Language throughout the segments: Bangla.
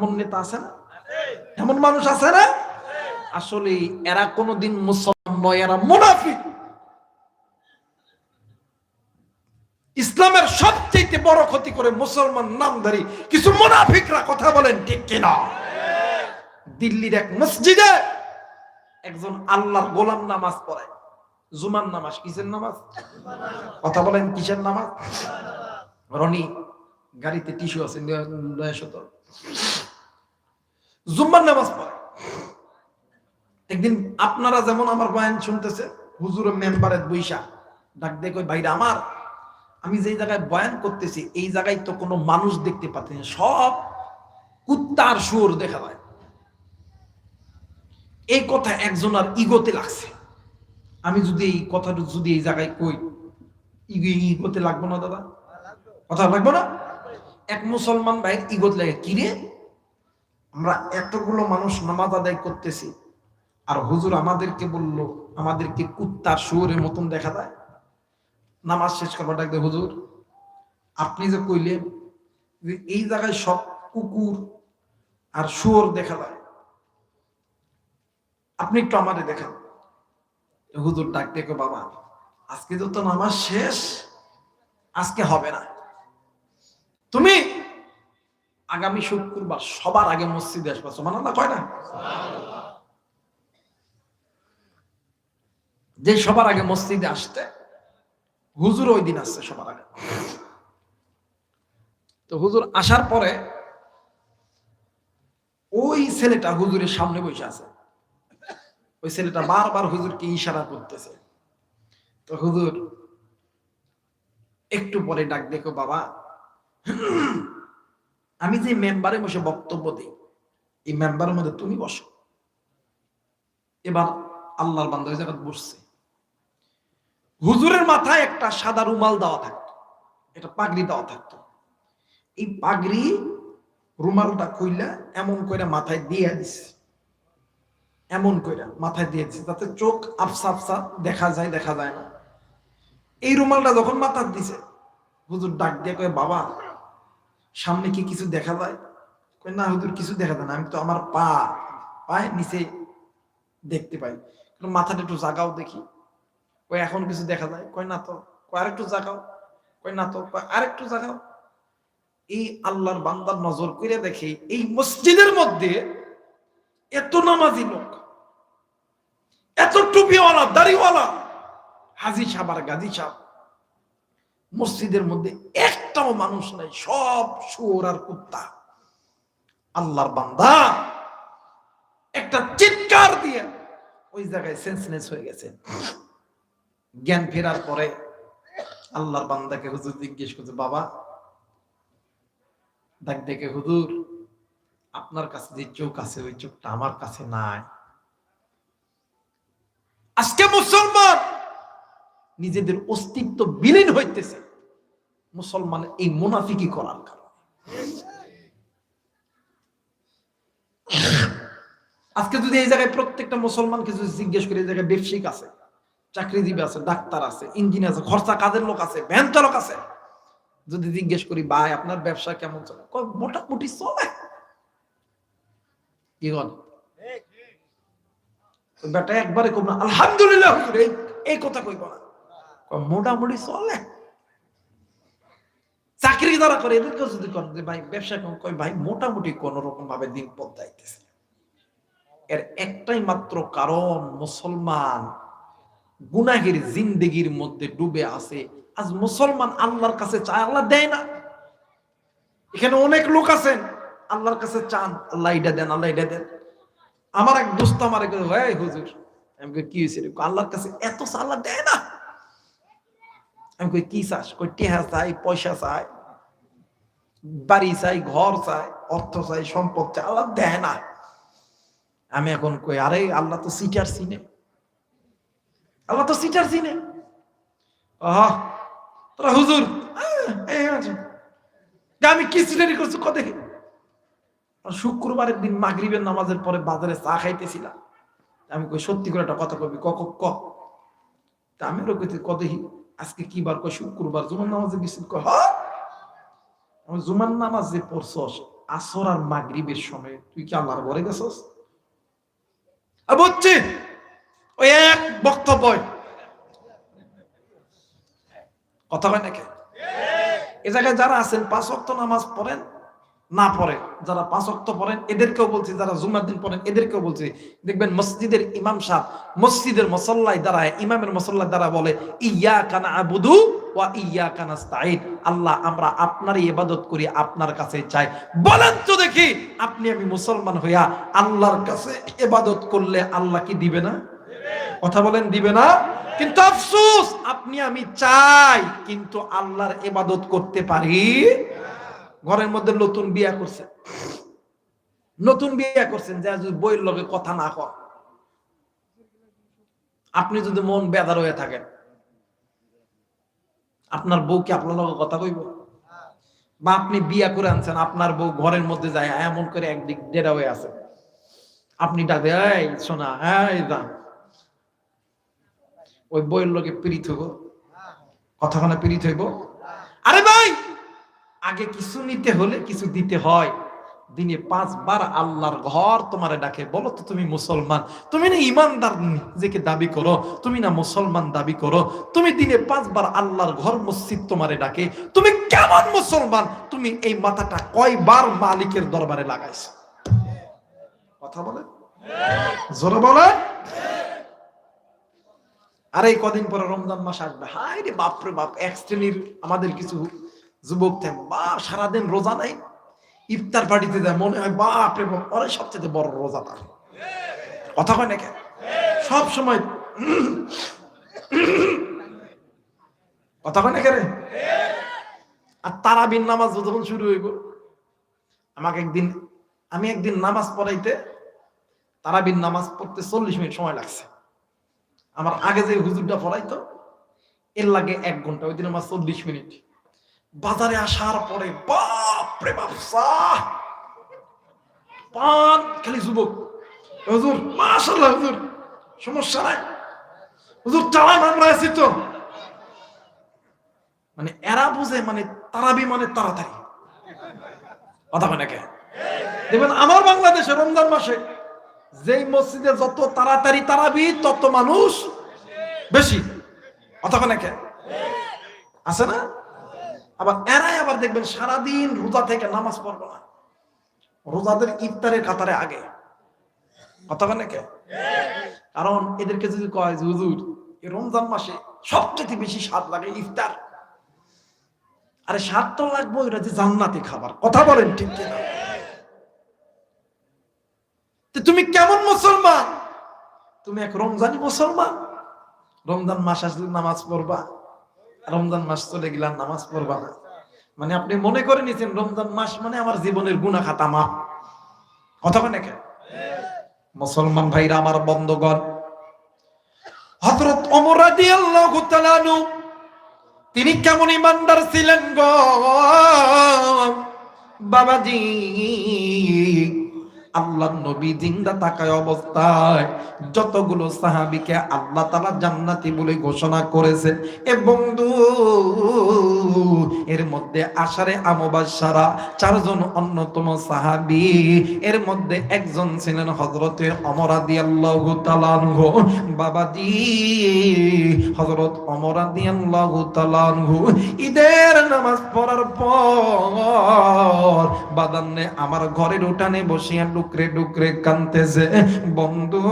এমন নেতা আছে না? এমন মানুষ আছে না? আসলে এরা কোনোদিন মুসলমান নয়, এরা মুনাফিক। ইসলামের সবচেয়ে বড় ক্ষতি করে মুসলমান নামধারী কিছু মুনাফিকরা কথা বলেন ঠিক কিনা? দিল্লির এক মসজিদে একজন আল্লাহর গোলাম নামাজ পড়ে। জুমার নামাজ, কিসের নামাজ? কথা বলেন, কিসের নামাজ? রনি, গাড়িতে টিস্যু আছে নয় শত জুম্মার নামাজ পড়ে। একদিন আপনারা যেমন আমার বয়ান শুনতেছে, হুজুরের মেম্বারের বৈশা ডাক দিয়ে কই ভাইরা আমার, আমি যেই জায়গায় বয়ান করতেছি, এই জায়গায় তো কোনো মানুষ দেখতে পাচ্ছি না, সব কুত্তার সুর দেখা যায়। এই কথা একজন আর ইগোতে লাগছে। আমি যদি এই কথাটা যদি এই জায়গায় কই, ইগো, ইগোতে লাগবো না দাদা? কথা লাগবো না? এক মুসলমান ভাই ইগোতে লাগে, কিরে আমরা এতগুলো মানুষ নামাজ আদায় করতেছি, আর হুজুর আমাদেরকে বলল, আমাদেরকে কুত্তার শুয়োরের মতন দেখা যায়। নামাজ শেষ করবার ডাকতে হুজুর, আপনি যে কইলেন যে এই জায়গায় সব কুকুর আর শুয়োর দেখা যায়, আপনি একটু আমাদের দেখান। হুজুর ডাক দেখো বাবা, আজকে তো তো নামাজ শেষ, আজকে হবে না। তুমি আগামী শুক্রবার সবার আগে মসজিদে আসবা সোমান আল্লাহ কয় না? যে সবার আগে মসজিদে আসতে, হুজুর ওই দিন আসছে সবার আগে। তো হুজুর আসার পরে ওই ছেলেটা হুজুরের সামনে বসে আছে। ওই ছেলেটা বারবার হুজুরকে ইশারা করতেছে। তো হুজুর, একটু পরে ডাক দেখো বাবা। আমি যে মেম্বারে বসে বক্তব্য দিই, এই মেম্বারের মধ্যে তুমি বসো। এবার আল্লাহর বান্ধব জায়গা বসছে। হুজুরের মাথায় একটা সাদা রুমাল দেওয়া থাকতো এটা পাগড়ি দেওয়া থাকতো। এই পাগড়ি রুমালটা কইলা এমন করে মাথায় দিয়ে দিছে। এমন করে মাথায় দিয়ে দিছে, যাতে চোখ আফসা আফসা দেখা যায় দেখা যায় না। এই রুমালটা যখন মাথার দিছে, হুজুর ডাক দিয়ে কয়ে, বাবা সামনে কি কিছু দেখা যায়? না হুজুর, কিছু দেখা যায় না। আমি তো আমার পা, পায়ের নিচে দেখতে পাই। মাথাটা একটু জাগাও দেখি। কই এখন কিছু দেখা যায়? কই না তো। আরেকটু জাগাও। কই না তো। আরেকটু জাগাও। এই আল্লাহর বান্দার নজর করে দেখে এই মসজিদের মধ্যে এত নামাজি লোক, এত টুপিওয়ালা, দাড়িওয়ালা, হাজি সাহ আর গাজী সাহ মসজিদের মধ্যে একটাও মানুষ নাই, সব শুয়োর আর কুত্তা। আল্লাহর বান্দা। একটা চিৎকার দিয়ে ওই জায়গায় সেন্সনেস হয়ে গেছে। জ্ঞান ফেরার পরে আল্লাহর বান্দাকে হুজুর জিজ্ঞেস করছে, বাবা ডাক দেখে হুজুর, আপনার কাছে যে চোখ আছে, ওই চোখটা আমার কাছে নাই। আজকে মুসলমান নিজেদের অস্তিত্ব বিলীন হইতেছে। মুসলমান এই মুনাফিকি করার কারণে। আজকে যদি এই জায়গায় প্রত্যেকটা মুসলমানকে যদি জিজ্ঞেস করি, এই জায়গায় ব্যবসায়িক আছে, চাকরিজীবী আছে, ডাক্তার আছে, ইঞ্জিনিয়ার আছে, খরচা কাজের লোক আছে ভ্যান চালক আছে, যদি জিজ্ঞেস করি, ভাই, আপনার ব্যবসা কেমন চলে? মোটামুটি চলে। কি বেটা একবারে কম না, আলহামদুলিল্লাহ এই কথা কইব না। মোটামুটি চলে। চাকরি যারা করে এদেরকে যদি কর যে, ভাই, ব্যবসা কেমন? কয়, ভাই, মোটামুটি কোন রকম ভাবে দিন পদ্মাইতেছে এর একটাই মাত্র কারণ, মুসলমান গুনাহের জিন্দেগির মধ্যে ডুবে আছে। আজ মুসলমান আল্লাহর কাছে চায়, আল্লাহ দেয় না। এখানে অনেক লোক আছেন, আল্লাহর কাছে চান, আল্লাহ এটা দেন, আল্লাহ এটা দেন। আমার এক দোস্ত আমার হুজুর। আমি কি হয়েছে আল্লাহর কাছে এত আল্লাহ দেয় না। আমি কই, কি চাস? কই, টেহা চাই, পয়সা চাই, বাড়ি চাই, ঘর চাই, অর্থ চাই, সম্পদ চাই, আল্লাহ দেয় না। আমি এখন কই, আরে আল্লাহ তো সিটার চিনে। আল্লাহ তো সিটার চিনে। আহ, তোরা হুজুর এই আমি কি সিটারি করছি কত শুক্রবারের দিন মাগরিবের নামাজের পরে বাজারে চা খাইতেছিলাম। আমি কই, সত্যি করে একটা কথা কবি ক ক। তা আমি ওরা কইতে, ক দেখি। আজকে কি বার কয় শুক্রবার? জুমার নামাজে গেছিল কয় হ্যাঁ? আমি জুমার নামাজ যে পড়ছস, আসর আর মাগরিবের সময়। তুই কি আল্লাহর ঘরে গেছস? বুঝছি। ওই এক বক্তব্য। কথা হয় নাকি? এ জায়গায় যারা আছেন, পাঁচ অক্ত নামাজ পড়েন না পড়ে, যারা পাঁচ অক্ত পড়েন, এদেরকেও বলছি, যারা জুমার দিন পড়েন, এদেরকেও বলছি। দেখবেন মসজিদের ইমাম সাহেব মসজিদের মসল্লায় দাঁড়ায়, ইমামের মসল্লায় দ্বারা বলে ইয়া কানা আবুদু আল্লাহ, আমরা আপনারই ইবাদত করি, আপনার কাছে চাই। বলেন তো দেখি, আপনি আমি মুসলমান হইয়া আল্লাহর কাছে ইবাদত করলে আল্লাহ কি দিবে না? কথা বলেন, দিবে না? কিন্তু আফসোস, আপনি আমি চাই, কিন্তু আল্লাহর ইবাদত করতে পারি ঘরের মধ্যে নতুন বিয়া করছে। নতুন বিয়া করছেন, যে বইয়ের লগে কথা না কর আপনি যদি মন বেদার হয়ে থাকেন, আপনার বউ কি আপনার লগে কথা কইব? বা আপনি বিয়া করে আনছেন, আপনার বউ ঘরের মধ্যে যায়, এমন করে একদিক ডেরা হয়ে আছে। আপনি ডাকে এই দাম ওই বইয়ের লোকে পীড়িত হইব? কথাখানে পীড়িত হইব? আরে ভাই! আগে কিছু নিতে হলে কিছু দিতে হয়। দিনে পাঁচবার আল্লাহর ঘর তোমারে ডাকে, বলো তো তুমি মুসলমান, তুমি না ইমানদার নিজেকে দাবি করো, তুমি না মুসলমান দাবি করো, তুমি দিনে পাঁচবার আল্লাহর ঘর মসজিদ তোমারে ডাকে, তুমি কেমন মুসলমান? তুমি এই মাথাটা কয়বার মালিকের দরবারে লাগাইছো? কথা বলে জোরে বলে আর কদিন পরে রমজান মাস আসবে। হাই রে বাপরে বাপ, এক শ্রেণির আমাদের কিছু যুবক থাকে বা সারাদিন রোজা নাই? ইফতার পার্টিতে যায় মনে হয়, বাপ রে ওরাই সবচেয়ে বড় রোজা তার। কথা কয় নাকি? সব সময় কথা কয় নাকি রে? আর তারাবিন নামাজ যখন শুরু হইব, আমাকে একদিন, আমি একদিন নামাজ পড়াইতে তারাবিন নামাজ পড়তে চল্লিশ মিনিট সময় লাগছে। আমার আগে যে হুজুরটা পড়াইতো, এর লাগে এক ঘণ্টা, ওই দিন আমার চল্লিশ মিনিট। বাজারে আসার পরে বাপ রে বাপ, সাহ! পান খালি যুবক। হুজুর মাশাল্লাহ হুজুর, সমস্যা নাই। হুজুর চালান আমরা আছি তো। মানে এরা বুঝে মানে তারাবি মানে তাড়াতাড়ি। কথা মানে দেখবেন আমার বাংলাদেশে রমজান মাসে যেই মসজিদে যত তাড়াতাড়ি তারাবি, তত মানুষ বেশি। অথবা নাকি আছে না? আবার এরাই আবার দেখবেন সারাদিন রোজা থেকে নামাজ পড়ব না। রোজাদের ইফতারের কাতারে আগে। কথা নাকি? কারণ এদেরকে যদি কয় যে, হুজুর রমজান মাসে সবচেয়ে বেশি স্বাদ লাগে ইফতার। আরে স্বাদ তো লাগবে, ওইটা যে জান্নাতি খাবার। কথা বলেন ঠিক কিনা? তুমি কেমন মুসলমান? তুমি এক রমজানি মুসলমান? রমজান মাস আসলে নামাজ পড়বা? রমজান মাস চলে গেলাম নামাজ পড়বা না। মানে আপনি মনে করে নিয়েছেন রমজান মাস মানে আমার জীবনের গুণা খাতা মাপ কথা বলে কে মুসলমান ভাইরা আমার বন্ধগণ, হযরত ওমর রাদিয়াল্লাহু তাআলা তিনি কেমন ইমানদার ছিলেন গো? বাবাজি আল্লাহ নবী জিন্দা থাকায় অবস্থায় যতগুলো সাহাবিকে আল্লাহ তালা জান্নাতি বলে ঘোষণা করেছেন। এ বন্ধু, এর মধ্যে আশারে আমবাসারা চারজন অন্যতম সাহাবি, এর মধ্যে একজন ছিলেন হজরতে অমরাদি আল্লাহ তালানহু বাবাজি হজরত অমরাদি আল্লাহ তালানহু ঈদের নামাজ পড়ার পর বাদান্নে আমার ঘরের উঠানে বসিয়া ডুকরে ডুকরে কানতেছে, বন্ধু,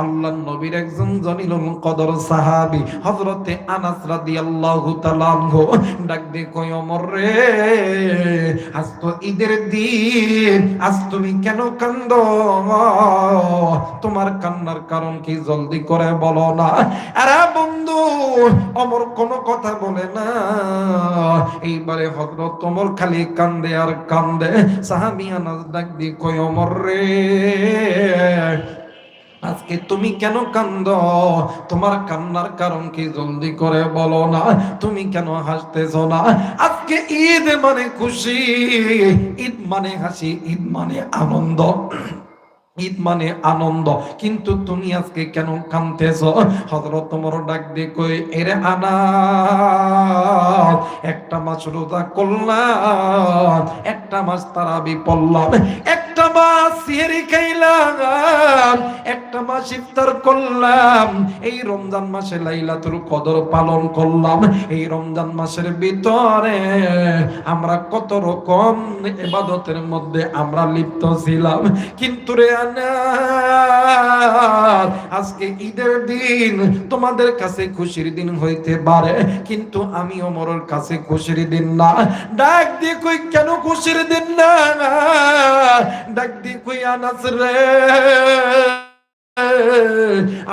আল্লাহ নবীর একজন জনিলুল কদর সাহাবি হযরতে আনাস রাদিয়াল্লাহু তাআলা ডাক দিয়ে কই রে, আজ তো ঈদের দিন, আজ তুমি কেন কান্দ? তোমার কান্নার কারণ কি জলদি করে বলো না। আরে বন্ধু অমর কোনো কথা বলে না। এইবারে হযরত তোমর খালি কান্দে আর কান্দে। সাহাবি আনাস ডাক দিয়ে কই ওমর রে, আজকে তুমি কেন কান্দ? তোমার কান্নার কারণ কি জলদি করে বলো না। তুমি কেন হাসতেছ না? আজকে ঈদ মানে খুশি, ঈদ মানে হাসি, ঈদ মানে আনন্দ। ঈদ মানে আনন্দ। কিন্তু তুমি আজকে কেন কানতেছ হজরত তোমার ডাক দিয়ে কই এরে আনা একটা মাস রোজা করলাম, একটা মাস তারাবি পড়লাম, একটা মাছ সিহেরি খাইলাম একটা মাস ইফতার করলাম। এই রমজান মাসে লাইলাতুল কদর পালন করলাম। এই রমজান মাসের ভিতরে আমরা কত রকম ইবাদতের মধ্যে আমরা লিপ্ত ছিলাম। কিন্তু রে আনার, আজকে ঈদের দিন তোমাদের কাছে খুশির দিন হইতে পারে কিন্তু আমি অমরের কাছে খুশির দিন না। ডাক দিয়ে কই কেন খুশির দিন না? ডাক দিয়ে কই আনাস রে।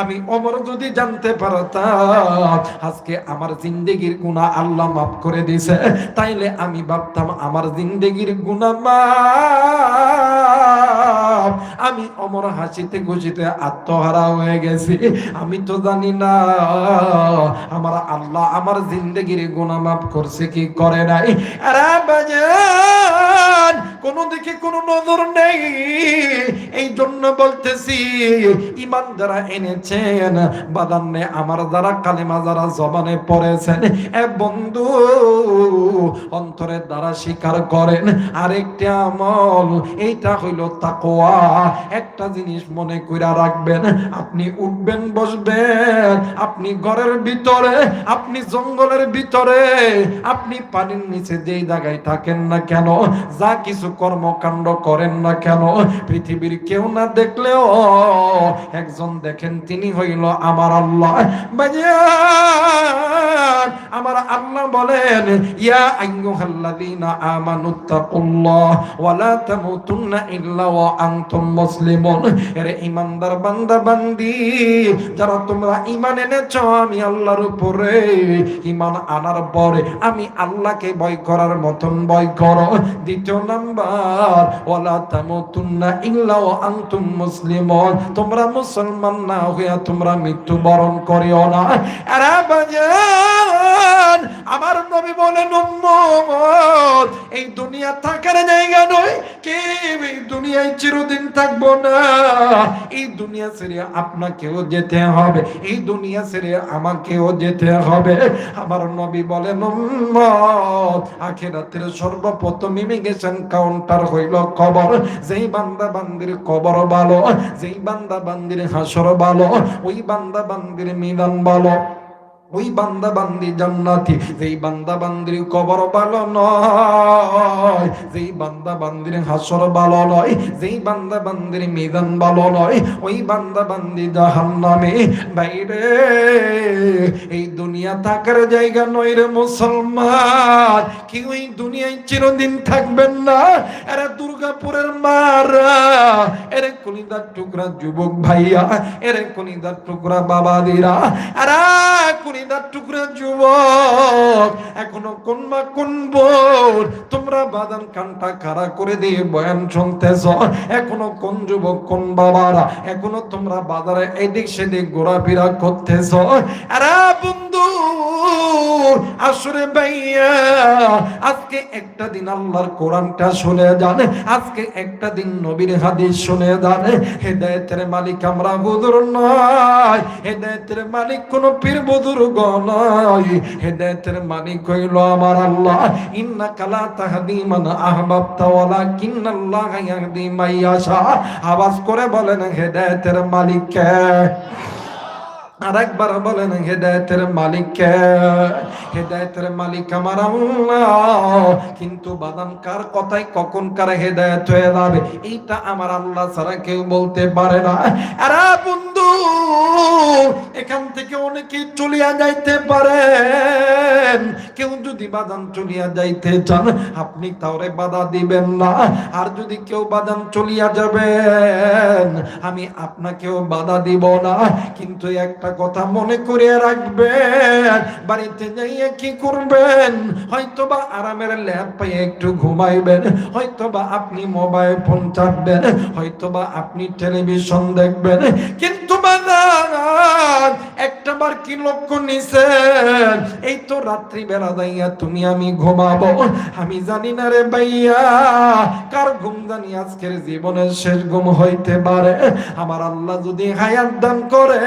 আমি অমর যদি জানতে পারতাম, আজকে আমার জিন্দগির গুণা আল্লাহ মাফ করে দিছে তাইলে আমি ভাবতাম আমার জিন্দগির গুণা মাফ আমি অমর হাসিতে খুশিতে আত্মহারা হয়ে গেছি, আমি তো জানি না, আমার আল্লাহ আমার জিন্দগির গুণা মাফ করছে কি করে নাই। আরে বাজান কোন দিকে কোনো নজর নেই। এই জন্য বলতেছি ইমান যারা এনেছেন বাদান্নে আমার যারা কালেমা যারা জবানে পড়েছেন, এ বন্ধু অন্তরের দ্বারা স্বীকার করেন, আরেকটি আমল, এইটা হইল তাকোয়া একটা জিনিস মনে কইরা রাখবেন, আপনি উঠবেন, বসবেন, আপনি ঘরের ভিতরে, আপনি জঙ্গলের ভিতরে, আপনি পানির নিচে যেই জায়গায় থাকেন না কেন, যা কিছু কর্মকাণ্ড করেন না কেন? পৃথিবীর কেউ না দেখলেও একজন দেখেন, তিনি হইল আমার আল্লাহ। আমার আল্লাহ বলেন, ইয়া আইয়ুহাল্লাযীনা আমানুত্তাকুল্লাহ তামুতুন্না ইল্লা ওয়া আনতুম মুসলিমুন। ঈমানদার বান্দা, বান্দি, যারা তোমরা ঈমান এনেছো, আমি আল্লাহর উপরে ঈমান আনার পরে আমি আল্লাহকে ভয় করার মতন ভয় করো। দ্বিতীয় নাম্বার ওয়ালা তামুতুন্না ইল্লা ওয়া আনতুম মুসলিমুন। তোমরা মুসলমান না হইয়া তোমরা মৃত্যুবরণ করিও না। আরে আমার নবী বলেন, উম্মত, এই দুনিয়া থাকার জায়গা নয় কে এই দুনিয়ায় চিরদিন থাকব না। এই দুনিয়া ছেড়ে আপনাকেও যেতে হবে, এই দুনিয়া ছেড়ে আমাকেও যেতে হবে। আমার নবী বলেন, উম্মত সর্বপ্রথম ইমিগ্রেশন কাউন্টার হইল কবর। যেই বান্দা বান্দির কবর ভালো, যেই বান্দা বান্দির হাসর ভালো, ওই বান্দা বান্দির মিলান ভালো। ওই বান্দা বান্দি জান্নাতি, যেই বান্দা বান্দির কবর ভালো নয়, যেই বান্দা বান্দির হাসর ভালো নয়, যেই বান্দা বান্দির মিজান ভালো নয়, ওই বান্দা বান্দি জাহান্নামে বাইরে। এই দুনিয়া থাকার জায়গা নয় রে মুসলমান, কি ওই দুনিয়ায় চিরদিন থাকবেন না? এরা দুর্গাপুরের মারা, এরে কলিদার টুকরা যুবক ভাইয়া, এরে কলিদার টুকরা বাবাদিরা এরা কলিদার টুকরা যুবক, এখনও কোন মা কোন বোন তোমরা বাদান কানটা খাড়া করে দিয়ে বয়ান শুনতেছ। এখনও কোন যুবক, কোন বাবারা, এখনও তোমরা বাজারে এদিক সেদিক ঘোরাফেরা করতেছ। আরে আসরে ভাইয়া, আজকে একটা দিন আল্লাহর কোরআনটা শুনে যান, আজকে একটা দিন নবীর হাদিস শুনে যান। হেদায়েতের মালিক আমরা বুজুর নয়, হেদায়েতের মালিক কোন পীর বুজুর্গ নয়, হেদায়েতের মালিক হইল আমার আল্লাহ। ইন্না কালা তাহাদি মান আহবাবতা ওয়ালাকিন্নাল্লাহ ইয়াহদি মাইয়াশা। আওয়াজ করে বলেন হেদায়েতের মালিক কে? আর একবার বলেন, হেদায়তের মালিক? হেদায়তের মালিক আমার কিন্তু বাদাম কার কথায় কখন কার হেদায়ত হয়ে যাবে এইটা আমার আল্লাহ ছাড়া কেউ বলতে পারে না আরে বন্ধু এখান থেকে অনেকে চলিয়া যাইতে পারেন। কেউ যদি বাদাম চলিয়া যাইতে চান, আপনি তাহলে বাধা দিবেন না। আর যদি কেউ বাদাম চলিয়া যাবেন, আমি আপনাকেও বাধা দিব না। কিন্তু একটা কথা মনে করে রাখবেন, বাড়িতে যাইয়ে কি করবেন? হয়তো বা আরামের ল্যাব পাইয়ে একটু ঘুমাইবেন হয়তো বা আপনি মোবাইল ফোন চাপবেন হয়তো বা আপনি টেলিভিশন দেখবেন। কিন্তু বাদা বাজান একটা বার কি লক্ষ্য নিছে এই তো রাত্রি বেলা দাইয়া তুমি আমি ঘুমাবো। আমি জানি না রে ভাইয়া জানি আজকের জীবনের শেষ ঘুম হইতে পারে। আমার আল্লাহ যদি হায়াত দান করে,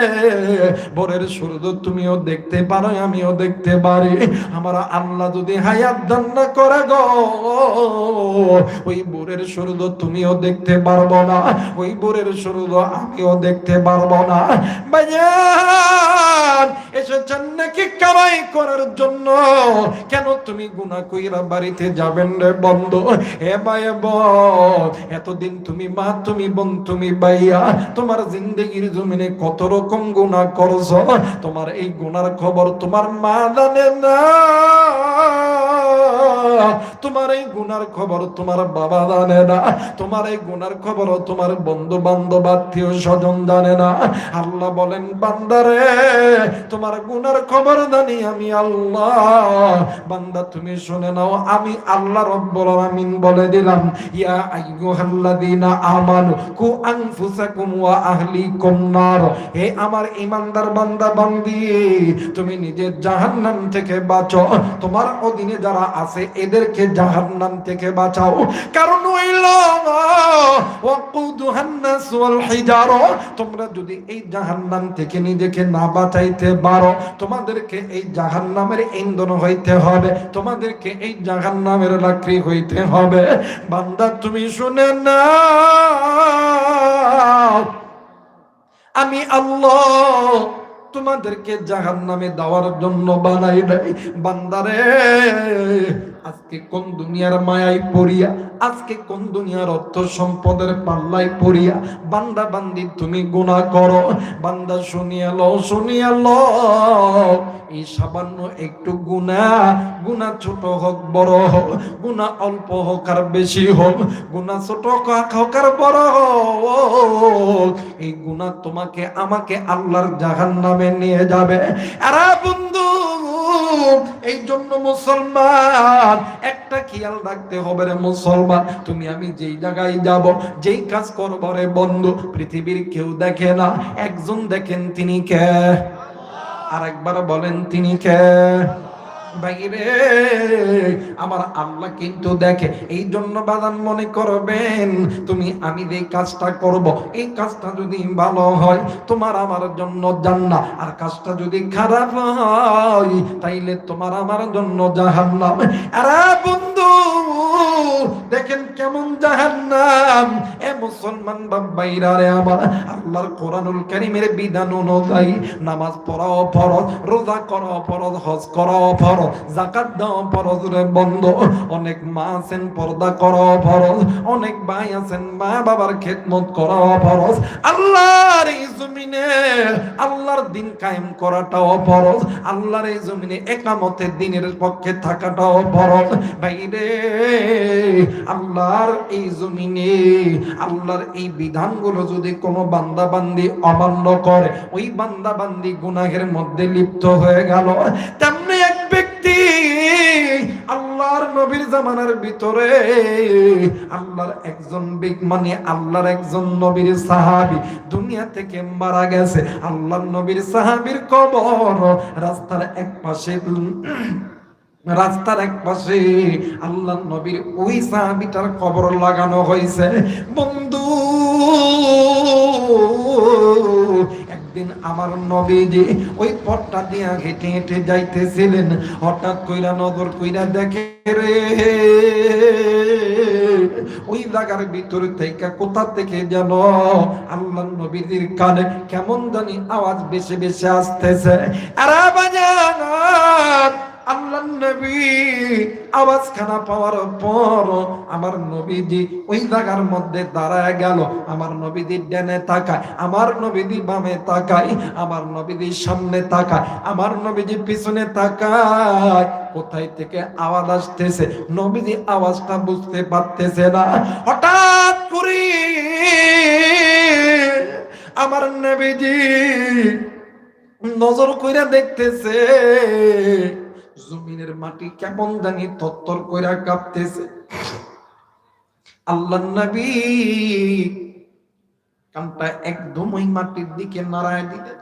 ভোরের সূর্য তুমিও দেখতে পারো, আমিও দেখতে পারি। আমার আল্লাহ যদি হায়াত দান না করে গো, ওই ভোরের সূর্য তুমিও দেখতে পারব না, ওই ভোরের সূর্য আমিও দেখতে পারব না। বাজান এসেছেন নাকি কামাই করার জন্য? কেন তুমি গুনাহ কইরা বাড়িতে যাবেন রে বন্ধ? হে ভাই বোন এতদিন তুমি মা, তুমি বোন, তুমি ভাইয়া, তোমার জিন্দগির জমিনে কত রকম গুণা করছ? তোমার এই গুণার খবর তোমার মা জানে না। তোমার এই গুনার খবর তোমার বাবা জানে না। তোমার এই গুনার খবর তোমার বন্ধু বান্ধব আত্মীয় স্বজন জানে না। আল্লাহ বলেন, বান্দারে, তোমার গুনার খবর জানি আমি আল্লাহ। বান্দা, তুমি শুনে নাও, আমি আল্লাহ রব্বুল আলামিন বলে দিলাম, ইয়া আইয়ুহাল্লাযীনা আমানু কু আনফুসাকুম ওয়া আহলিকুম নার। হে আমার ইমানদার বান্দা, বান্দি, তুমি নিজের জাহান্নাম থেকে বাঁচো। তোমার অধীনে যারা আছে, এদেরকে জাহান্নাম থেকে বাঁচাও। কারণ হিজারা, তোমরা যদি এই জাহান্নাম থেকে নিজেকে না বাঁচাইতে পারো, তোমাদেরকে এই জাহান্নামের ইন্ধন হইতে হবে, তোমাদেরকে এই জাহান্নামের লাকড়ি হইতে হবে। বান্দা, তুমি শুনে না আমি আল্লাহ তোমাদেরকে জাহান নামে দেওয়ার জন্য বানাই নাই বান্দারে আজকে কোন দুনিয়ার মায়ায় পড়িয়া, আজকে কোন দুনিয়ার অর্থ সম্পদের পাল্লায় পড়িয়া, বান্দা বান্দি তুমি গুনাহ করো, বান্দা শুনিয়া লো শুনিয়া লো এই সামান্য একটু গুণা গুণা ছোট হোক, বড় হোক গুণা অল্প হোক আর বেশি হোক গুণা ছোট হোক আর বড় হোক, এই গুণা তোমাকে, আমাকে আল্লাহর জাহান নামে নিয়ে যাবে। আরে বন্ধু এই জন্য মুসলমান, একটা খেয়াল রাখতে হবে রে মুসলমান, তুমি আমি যেই জায়গায় যাব, যেই কাজ করব রে বন্ধু, পৃথিবীর কেউ দেখে না, একজন দেখেন তিনি কে? আরেকবার বলেন তিনি কে? বাইরে আমার আল্লাহ কিন্তু দেখে এই জন্য বাদান মনে করবেন, তুমি, আমি যে কাজটা করব, এই কাজটা যদি ভালো হয়, তোমার আমার জন্য জান্নাত। আর কাজটা যদি খারাপ হয়, তাইলে তোমার আমার জন্য জাহান্নাম। আরে বন্ধু, দেখেন কেমন জাহান্নাম। এ মুসলমান বাবাইরা রে আমার, আল্লাহর কোরআনুল বিধান অনুযায়ী নামাজ পড়াও ফরজ, রোজা করাও ফরজ, হজ করাও ফরজ। জাকাত দাও ফরজ রে বন্ধ। অনেক মা আছেন, পর্দা করাও ফরজ। অনেক ভাই আছেন মা বাবার খেদমত করাও ফরজ। আল্লাহর এই জমিনে, আল্লাহর দিন কায়েম করাটাও ফরজ। আল্লাহর এই জমিনে একামতের দিনের পক্ষে থাকাটাও ফরজ। বাইরে, আল্লাহর এই জমিনে, আল্লাহর এই বিধানগুলো যদি কোনো বান্দা বান্দি অমান্য করে, ওই বান্দা বান্দি গুনাহের মধ্যে লিপ্ত হয়ে গেল। তেমনি নবীর জামানার ভিতরে আল্লাহর একজন মানে আল্লাহর একজন নবীর সাহাবী দুনিয়া থেকে মারা গেছে। আল্লাহর নবীর সাহাবীর কবর রাস্তার এক পাশে রাস্তার এক পাশে আল্লাহ নবীর ওই সাহাবিটার কবর লাগানো হয়েছে। বন্ধু একদিন আমার নবীজি ওই পথটা দিয়া হেঁটে হেঁটে যাইতেছিলেন। হঠাৎ কইরা নজর কইরা দেখে রে, ওই জায়গার ভিতরে থেকে কোথা থেকে যেন আল্লাহ নবীজির কানে কেমন জানি আওয়াজ বেশি বেশি আসতেছে। আরে বাজান! আল্লাহ নবী আওয়াজ খানা পাওয়ার পর আমার নবীজি ওই জায়গার মধ্যে দাঁড়ায় গেল। আমার নবীজি ডানে তাকায়, আমার নবীজি বামে তাকায়, আমার নবীজি সামনে তাকায়, আমার নবীজি পিছনে তাকায়। কোথায় থেকে আওয়াজ আসতেছে? নবীজি আওয়াজটা বুঝতে পারতেছে না। হঠাৎ করে আমার নবীজি নজর কইরা দেখতেছে জমিনের মাটি কেমন জানি তত্তর কইরা কাঁপতেছে। আল্লাহ নবী কানটা একদম ওই মাটির দিকে নাড়ায় দিলেন।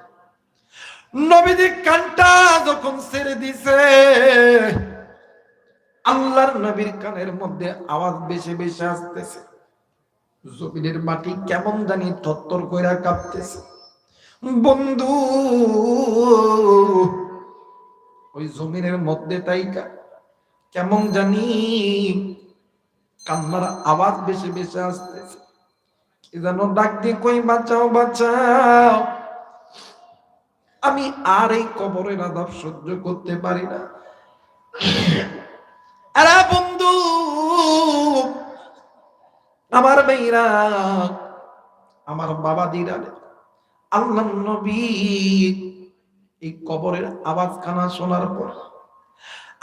নবীজি কানটা যখন ছেড়ে দিছে, আল্লাহর নবীর কানের মধ্যে আওয়াজ বেশি বেশি আসতেছে। জমিনের মাটি কেমন জানি থত্তর কইরা কাঁপতেছে। বন্ধু ওই জমিনের মধ্যে তাইকা। কেমন জানি কান্নার আওয়াজ বেশি বেশি আসতেছে। যেন ডাক দিয়ে কই বাঁচাও বাঁচাও। আমি আর এই কবরের আদাব সহ্য করতে পারি না। আরে বন্ধু, আমার মেয়েরা, আমার বাবা দিরা আল্লাহ নবী এই কবরের আওয়াজ কানা শোনার পর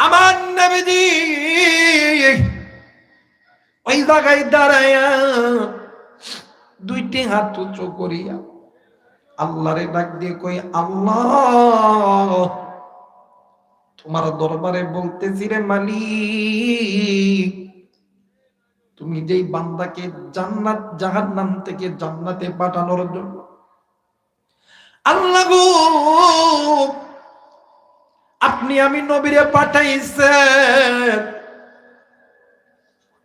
আমার নবীজি ওই জায়গায় দাঁড়ায়া দুইটি হাত উঁচু করিয়া আল্লাহরে ডাক দিয়ে কই আল্লাহ, তোমার দরবারে বলতেছি রে মালিক, তুমি যেই বান্দাকে জান্নাত, জাহান্নাম থেকে জান্নাতে পাঠানোর জন্য আপনি আমি নবীরে পাঠাইছেন।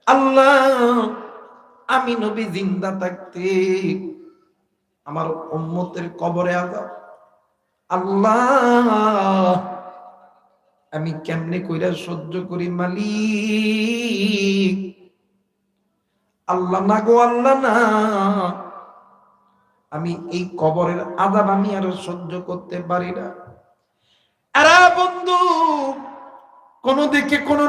আল্লাহ, আমি নবী জিন্দা থাকতে আমার উম্মতের কবরে আজাব। আল্লাহ, আমি কেমনে কইরা সহ্য করি মালিক? আল্লাহ না গো, আল্লাহ না। আমি এই কবরের আজাব আমি আরও সহ্য করতে পারি না। বন্ধু কোন দিকে কোন